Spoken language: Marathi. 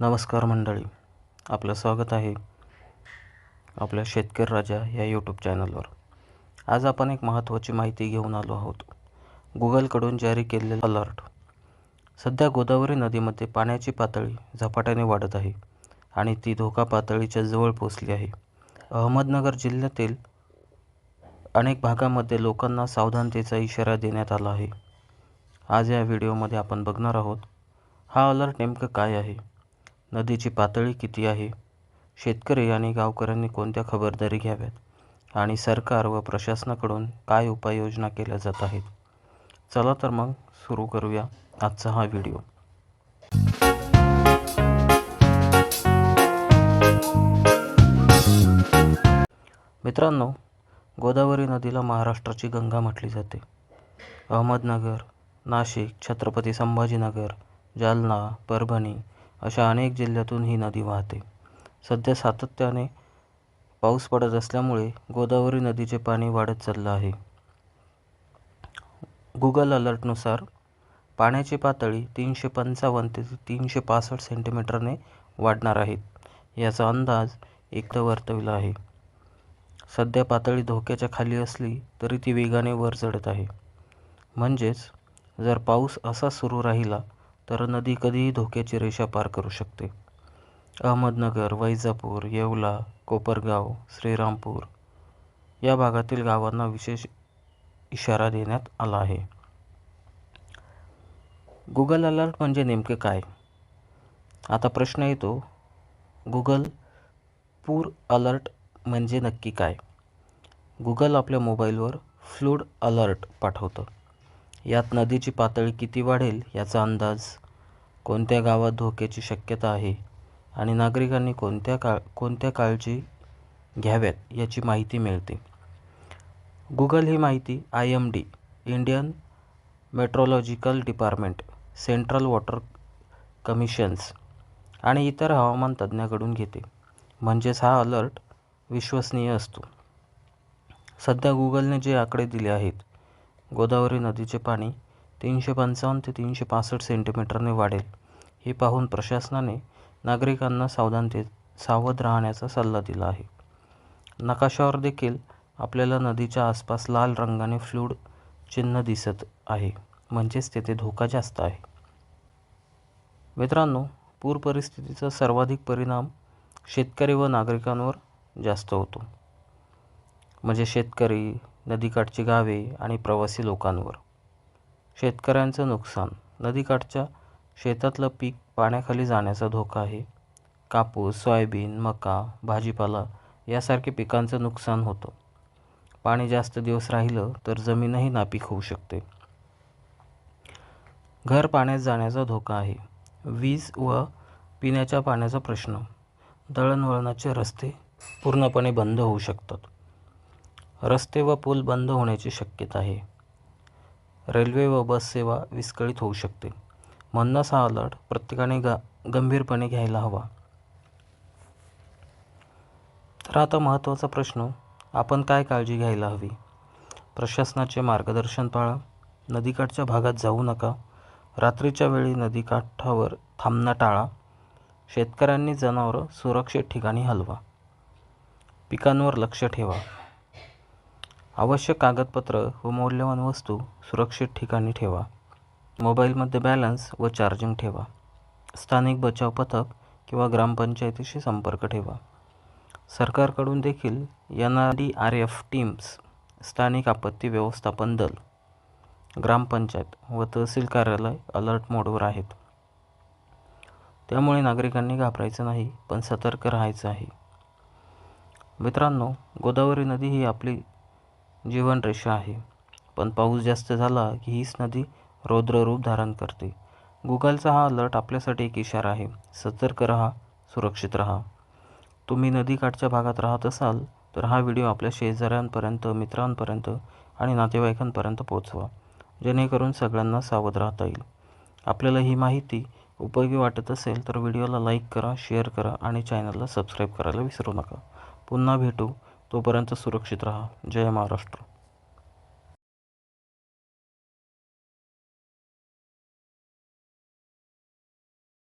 नमस्कार मंडळी आपलं स्वागत आहे आपल्या शेतकरी राजा या यूट्यूब चॅनलवर आज आपण एक महत्त्वाची माहिती घेऊन आलो आहोत. गुगलकडून जारी केलेले अलर्ट सध्या गोदावरी नदीमध्ये पाण्याची पातळी झपाट्याने वाढत आहे आणि ती धोका पातळीच्या जवळ पोचली आहे. अहमदनगर जिल्ह्यातील अनेक भागामध्ये लोकांना सावधानतेचा इशारा देण्यात आला आहे. आज या व्हिडिओमध्ये आपण बघणार आहोत हा अलर्ट नेमकं काय आहे? नदीची पातळी किती आहे? शेतकरी आणि गावकऱ्यांनी कोणत्या खबरदारी घ्याव्यात? आणि सरकार व प्रशासनाकडून काय उपाययोजना केल्या जात आहेत? चला तर मग सुरू करूया आजचा हा व्हिडिओ. मित्रांनो गोदावरी नदीला महाराष्ट्राची गंगा म्हटली जाते. अहमदनगर नाशिक छत्रपती संभाजीनगर जालना परभणी अशा अनेक जिल्ह्यातून ही नदी वाहते. सध्या सातत्याने पाऊस पडत असल्यामुळे गोदावरी नदीचे पाणी वाढत चाललं आहे. गुगल अलर्टनुसार पाण्याची पातळी तीनशे पंचावन्न ते तीनशे पासष्ट सेंटीमीटरने वाढणार आहेत याचा अंदाज एकदा वर्तविला आहे. सध्या पातळी धोक्याच्या खाली असली तरी ती वेगाने वर चढत आहे. म्हणजेच जर पाऊस असा सुरू राहिला तर नदी कधीही धोक्याची रेषा पार करू शकते? अहमदनगर वैजापूर येवला कोपरगाव श्रीरामपूर या भागातील गावांना विशेष इशारा देण्यात आला आहे. गुगल अलर्ट म्हणजे नेमके काय? आता प्रश्न येतो गुगल पूर अलर्ट म्हणजे नक्की काय? गुगल आपल्या मोबाईलवर फ्लूड अलर्ट पाठवतं. यात नदीची पातळी किती वाढेल याचा अंदाज कोणत्या गावात धोक्याची शक्यता आहे आणि नागरिकांनी कोणत्या काळ कोणत्या काळजी घ्याव्यात याची माहिती मिळते. गुगल ही माहिती I M D Indian meteorological department central water commissions आणि इतर हवामान तज्ज्ञाकडून घेते. म्हणजेच हा अलर्ट विश्वसनीय असतो. सध्या गुगलने जे आकडे दिले आहेत गोदावरी नदीचे पाणी तीनशे पंचावन्न ते तीनशे पासष्ट सेंटीमीटरने वाढेल. हे पाहून प्रशासनाने नागरिकांना सावधानते सावध राहण्याचा सल्ला दिला आहे. नकाशावर देखील आपल्याला नदीच्या आसपास लाल रंगाने फ्लूड चिन्ह दिसत आहे. म्हणजेच तेथे धोका जास्त आहे. मित्रांनो पूर परिस्थितीचा सर्वाधिक परिणाम शेतकरी व नागरिकांवर जास्त होतो. म्हणजे शेतकरी नदीकाठची गावे आणि प्रवासी लोकांवर. शेतकऱ्यांचं नुकसान. नदीकाठच्या शेतातलं पीक पाण्याखाली जाण्याचा धोका आहे. कापूस सोयाबीन मका भाजीपाला यासारखे पिकांचं नुकसान होतं. पाणी जास्त दिवस राहिलं तर जमीनही नापीक होऊ शकते. घर पाण्यात जाण्याचा धोका आहे. वीज व पिण्याच्या पाण्याचा प्रश्न. दळणवळणाचे रस्ते पूर्णपणे बंद होऊ शकतात. रस्ते व पूल बंद होण्याची शक्यता आहे. रेल्वे व बस सेवा विस्कळीत होऊ शकते. म्हणूनच हा अलर्ट प्रत्येकाने ग गंभीरपणे घ्यायला हवा. तर आता महत्त्वाचा प्रश्न आपण काय काळजी घ्यायला हवी? प्रशासनाचे मार्गदर्शन पाळा. नदीकाठच्या भागात जाऊ नका. रात्रीच्या वेळी नदीकाठावर थांबणं टाळा. शेतकऱ्यांनी जनावरं सुरक्षित ठिकाणी हलवा. पिकांवर लक्ष ठेवा. आवश्यक कागदपत्र व मौल्यवान वस्तू सुरक्षित ठिकाणी ठेवा. मोबाईलमध्ये बॅलन्स व चार्जिंग ठेवा. स्थानिक बचाव पथक किंवा ग्रामपंचायतीशी संपर्क ठेवा. सरकारकडून देखील N R D R F teams स्थानिक आपत्ती व्यवस्थापन दल ग्रामपंचायत व तहसील कार्यालय अलर्ट मोडवर आहेत. त्यामुळे नागरिकांनी घाबरायचं नाही पण सतर्क राहायचं आहे. मित्रांनो गोदावरी नदी ही आपली जीवनरेषा आहे. पण पाऊस जास्त झाला की हीच नदी रौद्ररूप धारण करते. गुगलचा हा अलर्ट आपल्यासाठी एक इशारा आहे. सतर्क रहा सुरक्षित रहा. तुम्ही नदीकाठच्या भागात राहत असाल तर हा व्हिडिओ आपल्या शेजाऱ्यांपर्यंत मित्रांपर्यंत आणि नातेवाईकांपर्यंत पोचवा जेणेकरून सगळ्यांना सावध राहता येईल. आपल्याला ही माहिती उपयोगी वाटत असेल तर व्हिडिओला लाईक करा शेअर करा आणि चॅनलला सबस्क्राईब करायला विसरू नका. पुन्हा भेटू तोपर्यंत सुरक्षित रहा. जय महाराष्ट्र.